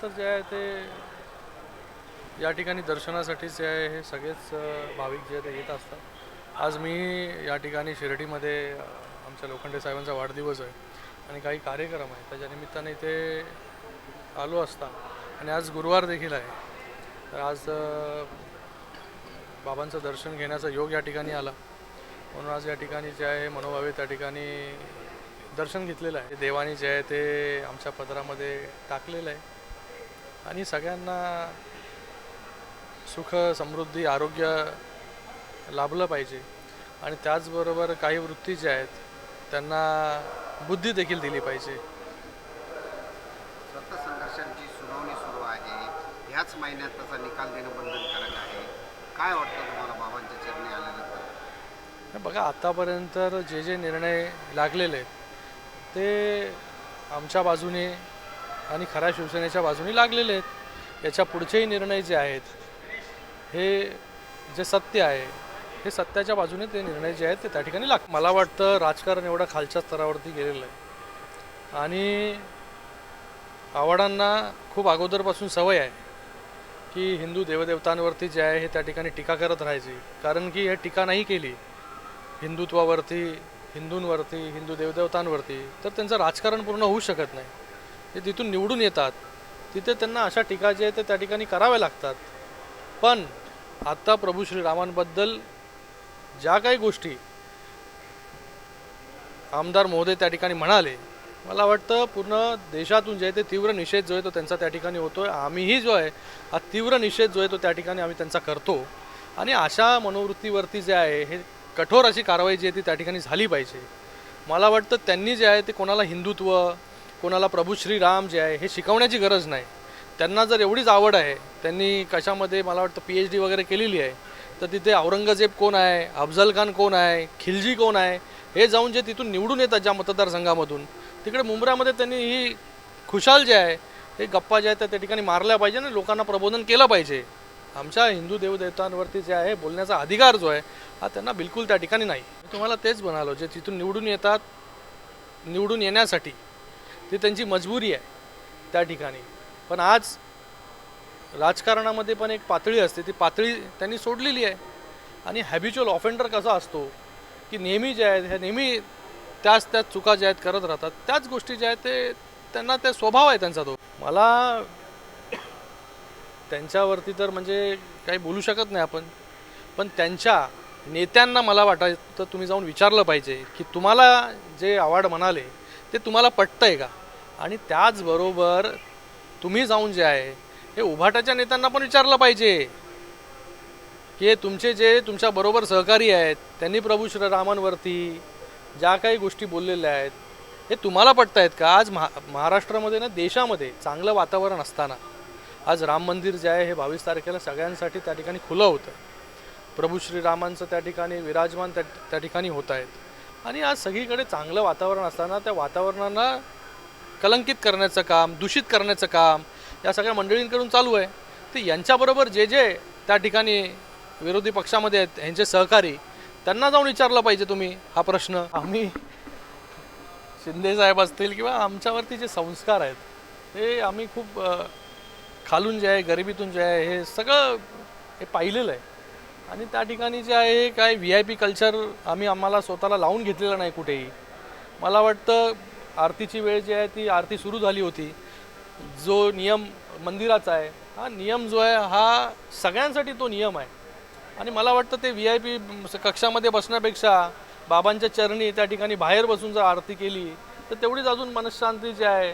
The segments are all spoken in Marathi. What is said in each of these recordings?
त्यानंतर जे आहे ते या ठिकाणी दर्शनासाठी जे आहे हे सगळेच भाविक जे आहे ते येत असतात. आज मी या ठिकाणी शिर्डीमध्ये आमच्या लोखंडे साहेबांचा वाढदिवस आहे आणि काही कार्यक्रम आहे त्याच्या निमित्ताने इथे आलो असता आणि आज गुरुवार देखील आहे. तर आज बाबांचं दर्शन घेण्याचा योग या ठिकाणी आला. म्हणून आज या ठिकाणी जे आहे मनोभावे त्या ठिकाणी दर्शन घेतलेलं आहे. देवानी जे आहे ते आमच्या पदरामध्ये टाकलेलं आहे. आणि सगळ्यांना सुख समृद्धी आरोग्य लाभलं पाहिजे. आणि त्याचबरोबर काही वृत्ती ज्या आहेत त्यांना बुद्धी देखील दिली पाहिजे. सत्तासंघर्षांची सुनावणी सुरू आहे. ह्याच महिन्यात त्याचा निकाल देणं बंधनकारक आहे. काय वाटतं तुम्हाला बाबांच्या चरणी आल्यानंतर? बघा आत्तापर्यंत जे जे निर्णय लागलेले आहेत ते आमच्या बाजूने आणि खऱ्या शिवसेनेच्या बाजूने लागलेले आहेत. याच्या पुढचेही निर्णय जे आहेत हे जे सत्य आहे हे सत्याच्या बाजूने ते निर्णय जे आहेत ते त्या ठिकाणी लाग मला वाटतं राजकारण एवढं खालच्या स्तरावरती गेलेलं आहे. आणि आव्हाडांना खूप अगोदरपासून सवय आहे की हिंदू देवदेवतांवरती जे आहे हे त्या ठिकाणी टीका करत राहायची. कारण की हे टीका नाही केली हिंदुत्वावरती हिंदूंवरती हिंदू देवदेवतांवरती तर त्यांचं राजकारण पूर्ण होऊ शकत नाही. ते तिथून निवडून येतात. तिथे त्यांना अशा टीका जे आहे ते त्या ठिकाणी कराव्या लागतात. पण आत्ता प्रभू श्रीरामांबद्दल ज्या काही गोष्टी आमदार महोदय त्या ठिकाणी म्हणाले मला वाटतं पूर्ण देशातून जे आहे ते तीव्र निषेध जो आहे तो त्यांचा त्या ठिकाणी होतो आहे आम्हीही जो आहे हा तीव्र निषेध जो आहे तो त्या ठिकाणी आम्ही त्यांचा करतो. आणि अशा मनोवृत्तीवरती जे आहे हे कठोर अशी कारवाई जी आहे ती त्या ठिकाणी झाली पाहिजे. मला वाटतं त्यांनी जे आहे ते कोणाला हिंदुत्व कोणाला प्रभू श्रीराम जे आहे हे शिकवण्याची गरज नाही. त्यांना जर एवढीच आवड आहे त्यांनी कशामध्ये मला वाटतं पी एच डी वगैरे केलेली आहे तर तिथे औरंगजेब कोण आहे अफजल खान कोण आहे खिलजी कोण आहे हे जाऊन जे तिथून निवडून येतात ज्या मतदारसंघामधून तिकडे मुंबऱ्यामध्ये त्यांनी ही खुशाल जे आहे हे गप्पा ज्या आहेत त्या त्या ठिकाणी मारल्या पाहिजे आणि लोकांना प्रबोधन केलं पाहिजे. आमच्या हिंदू देवदेवतांवरती जे आहे बोलण्याचा अधिकार जो आहे हा त्यांना बिलकुल त्या ठिकाणी नाही. तुम्हाला तेच म्हणालो जे तिथून निवडून येतात निवडून येण्यासाठी. ती त्यांची मजबुरी आहे त्या ठिकाणी. पण आज राजकारणामध्ये पण एक पातळी असते. ती पातळी त्यांनी सोडलेली आहे. आणि हॅबिच्युअल ऑफेंडर कसा असतो? की नेहमी जे आहेत हे नेहमी त्याच त्याच चुका ज्या आहेत करत राहतात त्याच गोष्टी ज्या आहेत ते त्यांना ते स्वभाव आहे त्यांचा तो. मला त्यांच्यावरती तर म्हणजे काही बोलू शकत नाही आपण. पण त्यांच्या नेत्यांना मला वाटायचं तुम्ही जाऊन विचारलं पाहिजे की तुम्हाला जे अवॉर्ड म्हणाले ते तुम्हाला पटतं आहे का? आणि त्याचबरोबर तुम्ही जाऊन जे आहे हे उभाटाच्या नेत्यांना पण विचारलं पाहिजे. की तुमचे जे तुमच्या बरोबर सहकारी आहेत त्यांनी प्रभू श्रीरामांवरती ज्या काही गोष्टी बोललेल्या आहेत हे तुम्हाला पटत आहेत का? आज महा महाराष्ट्रामध्ये ना देशामध्ये चांगलं वातावरण असताना आज राम मंदिर जे आहे हे बावीस तारखेला सगळ्यांसाठी त्या ठिकाणी खुलं होतं. प्रभू श्रीरामांचं त्या ठिकाणी विराजमान त्या त्या ठिकाणी होत आहेत. आणि आज सगळीकडे चांगलं वातावरण असताना त्या वातावरणाला कलंकित करण्याचं काम दूषित करण्याचं काम या सगळ्या मंडळींकडून चालू आहे. तर यांच्याबरोबर जे जे त्या ठिकाणी विरोधी पक्षामध्ये आहेत यांचे सहकारी त्यांना जाऊन विचारलं पाहिजे तुम्ही हा प्रश्न. आम्ही शिंदे साहेब असतील किंवा आमच्यावरती जे संस्कार आहेत ते आम्ही खूप खालून जे आहे गरिबीतून जे आहे हे सगळं हे पाहिलेलं आहे. आणि त्या ठिकाणी जे आहे काय व्ही आय पी कल्चर आम्ही आम्हाला स्वतःला लावून घेतलेलं नाही कुठेही. मला वाटतं आरतीची वेळ जी आहे ती आरती सुरू झाली होती. जो नियम मंदिराचा आहे हा नियम जो आहे हा सगळ्यांसाठी तो नियम आहे. आणि मला वाटतं ते व्ही आय पी कक्षामध्ये बसण्यापेक्षा बाबांच्या चरणी त्या ठिकाणी बाहेर बसून जर आरती केली तर तेवढीच अजून मनशांती जी आहे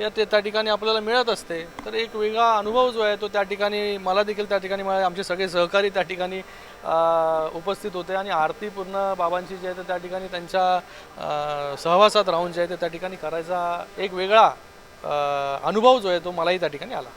या ते त्या ठिकाणी आपल्याला मिळत असते. तर एक वेगळा अनुभव जो आहे तो त्या ठिकाणी मला देखील त्या ठिकाणी मला आमचे सगळे सहकारी त्या ठिकाणी उपस्थित होते आणि आरती पूर्ण बाबांची जी आहे तर त्या ठिकाणी त्यांच्या सहवासात राहून जे आहे ते त्या ठिकाणी करायचा एक वेगळा अनुभव जो आहे तो मलाही त्या ठिकाणी आला.